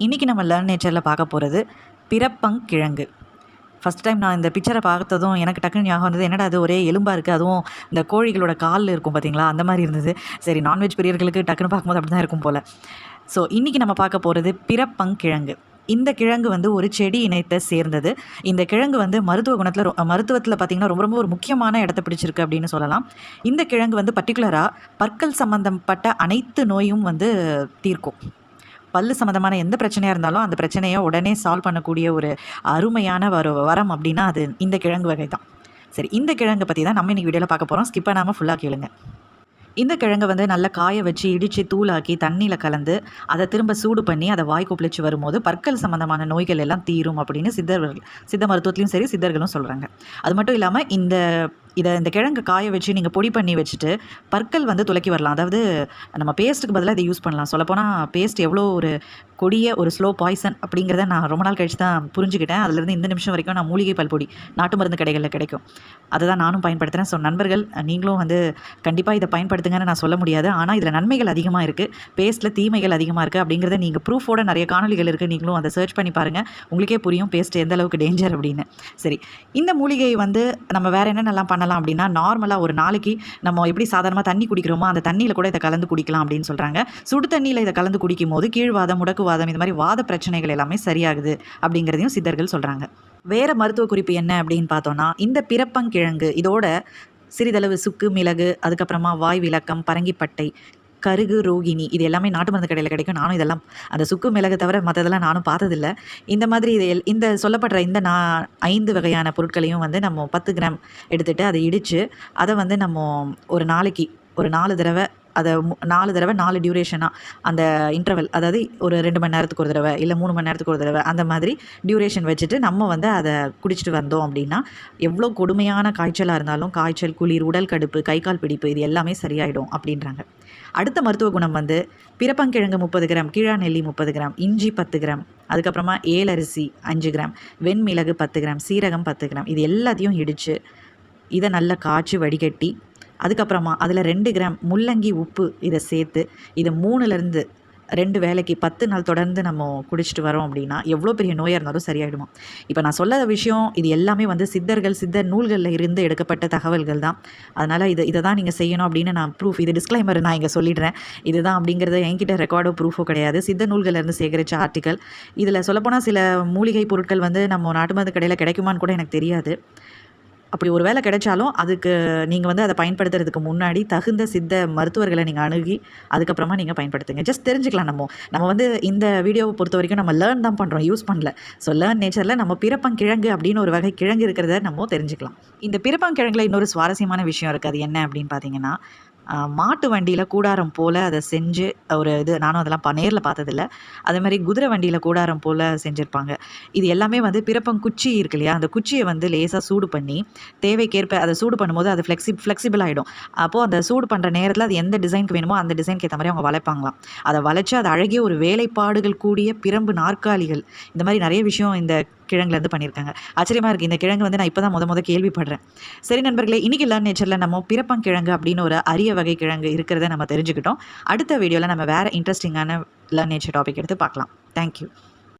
இன்றைக்கி நம்ம லேர்ன் நேச்சரில் பார்க்க போகிறது பிறப்பங்கிழங்கு ஃபஸ்ட் டைம் நான் இந்த பிக்சரை பார்த்ததும் எனக்கு டக்குனு ஞாபகம் வந்தது என்னடா அது ஒரே எலும்பாக இருக்குது அதுவும் இந்த கோழிகளோட காலில் இருக்கும் பார்த்தீங்களா அந்த மாதிரி இருந்தது. சரி நான்வெஜ் பிரியர்களுக்கு டக்குன்னு பார்க்கும்போது அப்படி தான் இருக்கும் போல். ஸோ இன்றைக்கி நம்ம பார்க்க போகிறது பிறப்பங்கிழங்கு இந்த கிழங்கு வந்து ஒரு செடி இணையத்தை சேர்ந்தது. இந்த கிழங்கு வந்து மருத்துவ குணத்தில் ரொ- மருத்துவத்தில் பார்த்திங்கன்னா ரொம்ப ரொம்ப ஒரு முக்கியமான இடத்த பிடிச்சிருக்கு அப்படின்னு சொல்லலாம். இந்த கிழங்கு வந்து பர்டிகுலராக பற்கள் சம்பந்தப்பட்ட அனைத்து நோயும் வந்து தீர்க்கும். பல்லு சம்மந்தமான எந்த பிரச்சனையாக இருந்தாலும் அந்த பிரச்சனையை உடனே சால்வ் பண்ணக்கூடிய ஒரு அருமையான வர வரம் அப்படின்னா அது இந்த கிழங்கு வகை தான். சரி இந்த கிழங்கை பற்றி தான் நம்ம இன்றைக்கி வீடியோவில் பார்க்க போகிறோம் ஸ்கிப் பண்ணாமல் ஃபுல்லாக கேளுங்க. இந்த கிழங்கை வந்து நல்லா காய வச்சு இடித்து தூளாக்கி தண்ணியில் கலந்து அதை திரும்ப சூடு பண்ணி அதை வாய் குப்பிளிச்சு வரும்போது பற்கள் சம்மந்தமான நோய்கள் எல்லாம் தீரும் அப்படின்னு சித்தர்கள் சித்த மருத்துவத்துலையும் சரி சித்தர்களும் சொல்கிறாங்க அது மட்டும் இல்லாமல் இந்த இதை இந்த கிழங்கு காய வச்சு நீங்கள் பொடி பண்ணி வச்சுட்டு பற்கள் வந்து துலக்கி வரலாம். அதாவது நம்ம பேஸ்ட்டுக்கு பதிலாக இதை யூஸ் பண்ணலாம். சொல்லப்போனால் பேஸ்ட் எவ்வளோ ஒரு கொடிய ஒரு ஸ்லோ பாய்சன் அப்படிங்கிறத நான் ரொம்ப நாள் கழிச்சு தான் புரிஞ்சுக்கிட்டேன். அதுலேருந்து இந்த நிமிஷம் வரைக்கும் நான் மூலிகை பல்பொடி நாட்டு மருந்து கடைகளில் கிடைக்கும். அதை தான் நானும் பயன்படுத்துகிறேன் ஸோ நண்பர்கள் நீங்களும் வந்து கண்டிப்பாக இதை பயன்படுத்துங்கன்னு நான் சொல்ல முடியாது. ஆனால் இதில் நன்மைகள் அதிகமாக இருக்குது பேஸ்ட்டில் தீமைகள் அதிகமாக இருக்குது அப்படிங்கிறத நீங்கள் ப்ரூஃபோட நிறைய காணொலிகள் இருக்குது நீங்களும் அதை சர்ச் பண்ணி பாருங்கள் உங்களுக்கே புரியும் பேஸ்ட் எந்த அளவுக்கு டேஞ்சர் அப்படின்னு. சரி இந்த மூலிகை வந்து நம்ம வேறு என்னென்னலாம் பண்ணலாம் அப்படின்னா நார்மலாக ஒரு நாளைக்கு நம்ம எப்படி சாதாரணமாக தண்ணி குடிக்கிறோமோ அந்த தண்ணியில் கூட இதை கலந்து குடிக்கலாம் அப்படின்னு சொல்கிறாங்க சுடு தண்ணியில் இதை கலந்து குடிக்கும் போது கீழ்வாதம் முடக்குவாதம் இது மாதிரி வாத பிரச்சனைகள் எல்லாமே சரியாகுது அப்படிங்கிறதையும் சித்தர்கள் சொல்கிறாங்க வேறு மருத்துவ குறிப்பு என்ன அப்படின்னு பார்த்தோன்னா இந்த பிறப்பங்கிழங்கு இதோட சிறிதளவு சுக்கு மிளகு அதுக்கப்புறமா வாய் விளக்கம் பரங்கிப்பட்டை கருகு ரோகிணி இது எல்லாமே நாட்டு மருந்து கடையில் கிடைக்கும். நானும் இதெல்லாம் அந்த சுக்கு மிளகு தவிர மற்றதெல்லாம் நானும் பார்த்ததில்ல. இந்த மாதிரி இது எல்- இந்த சொல்லப்படுற இந்த நான் ஐந்து வகையான பொருட்களையும் வந்து நம்ம பத்து கிராம் எடுத்துகிட்டு அதை இடித்து அதை வந்து நம்ம ஒரு நாளைக்கு ஒரு நாலு தடவை அதை மு- நாலு தடவை நாலு டியூரேஷனாக அந்த இன்டர்வல் அதாவது ஒரு ரெண்டு மணி நேரத்துக்கு ஒரு தடவை இல்லை மூணு மணி நேரத்துக்கு ஒரு தடவை அந்த மாதிரி டியூரேஷன் வச்சுட்டு நம்ம வந்து அதை குடிச்சிட்டு வந்தோம் அப்படின்னா எவ்வளோ கொடுமையான காய்ச்சலாக இருந்தாலும் காய்ச்சல் குளிர் உடல் கடுப்பு கை கால் பிடிப்பு இது எல்லாமே சரியாயிடும் அப்படின்றாங்க. அடுத்த மருத்துவ குணம் வந்து பிறப்பங்கிழங்கு முப்பது கிராம் கீழா நெல்லி முப்பது கிராம் இஞ்சி பத்து கிராம் அதுக்கப்புறமா ஏலரிசி அஞ்சு கிராம் வெண்மிளகு பத்து கிராம் சீரகம் பத்து கிராம் இது எல்லாத்தையும் இடித்து இதை நல்லா காய்ச்சி வடிகட்டி அதுக்கப்புறமா அதில் ரெண்டு கிராம் முள்ளங்கி உப்பு இதை சேர்த்து இதை மூணுலேருந்து ரெண்டு வேலைக்கு பத்து நாள் தொடர்ந்து நம்ம குடிச்சிட்டு வரோம் அப்படின்னா எவ்வளோ பெரிய நோயாக இருந்தாலும் சரியாயிடுமா. இப்போ நான் சொல்லாத விஷயம் இது எல்லாமே வந்து சித்தர்கள் சித்தர் நூல்களில் இருந்து எடுக்கப்பட்ட தகவல்கள் தான். அதனால் இதை இதை தான் நீங்கள் செய்யணும் அப்படின்னு நான் ப்ரூஃப் இது டிஸ்க்ளைமர் நான் இங்கே சொல்லிடுறேன். இதுதான் அப்படிங்கிறது என்கிட்ட ரெக்கார்டோ ப்ரூஃபோ கிடையாது. சித்த நூல்கள்ல இருந்து சேகரித்த ஆர்டிக்கல் இதில் சொல்லப்போனால் சில மூலிகை பொருட்கள் வந்து நம்ம நாட்டு மருந்து கடையில் கிடைக்குமான்னு கூட எனக்கு தெரியாது. அப்படி ஒரு வேலை கிடைச்சாலும் அதுக்கு நீங்கள் வந்து அதை பயன்படுத்துறதுக்கு முன்னாடி தகுந்த சித்த மருத்துவர்களை நீங்கள் அணுகி அதுக்கப்புறமா நீங்கள் பயன்படுத்துங்க. ஜஸ்ட் தெரிஞ்சுக்கலாம் நம்ம. நம்ம வந்து இந்த வீடியோவை பொறுத்த வரைக்கும் நம்ம லேர்ன் தான் பண்ணுறோம் யூஸ் பண்ணல. ஸோ லேர்ன் நேச்சரில் நம்ம பிறப்பங்கிழங்கு அப்படின்னு ஒரு வகை கிழங்கு இருக்கிறத நம்ம தெரிஞ்சுக்கலாம். இந்த பிறப்பங்கிழங்குல இன்னொரு சுவாரஸ்யமான விஷயம் இருக்குது அது என்ன அப்படின்னு பார்த்தீங்கன்னா மாட்டு வண்டியில் கூடாரம் போல் அதை செஞ்சு ஒரு இது நானும் அதெல்லாம் ப நேரில் பார்த்ததில்ல. அதே மாதிரி குதிரை வண்டியில் கூடாரம் போல் செஞ்சுருப்பாங்க. இது எல்லாமே வந்து பிறப்பங்குச்சி இருக்கு இல்லையா? அந்த குச்சியை வந்து லேசாக சூடு பண்ணி தேவைக்கேற்ப அதை சூடு பண்ணும்போது அது ஃப்ளெக்சி ஃப்ளெக்சிபிள் ஆகிடும் அப்போது அந்த சூடு பண்ணுற நேரத்தில் அது எந்த டிசைனுக்கு வேணுமோ அந்த டிசைனுக்கு ஏற்ற மாதிரி அவங்க வளைப்பாங்களாம். அதை வளைச்சு அது அழகிய ஒரு வேலைப்பாடுகள் கூடிய பிரம்பு நாற்காலிகள். இந்த மாதிரி நிறைய விஷயம் இந்த கிழங்குலேருந்து பண்ணியிருக்காங்க. ஆச்சரியமாக இருக்குது இந்த கிழங்கு வந்து நான் இப்போ தான் முத முத கேள்விப்படுறேன். சரி நண்பர்களே இன்றைக்கி லேர்ன் நேச்சரில் நம்ம பிறப்பங்கிழங்கு அப்படின்னு ஒரு அரிய வகை கிழங்கு இருக்கிறத நம்ம தெரிஞ்சுக்கிட்டோம். அடுத்த வீடியோவில் நம்ம வேறு இன்ட்ரெஸ்டிங்கான லேர்ன் நேச்சர் டாபிக் எடுத்து பார்க்கலாம். தேங்க்யூ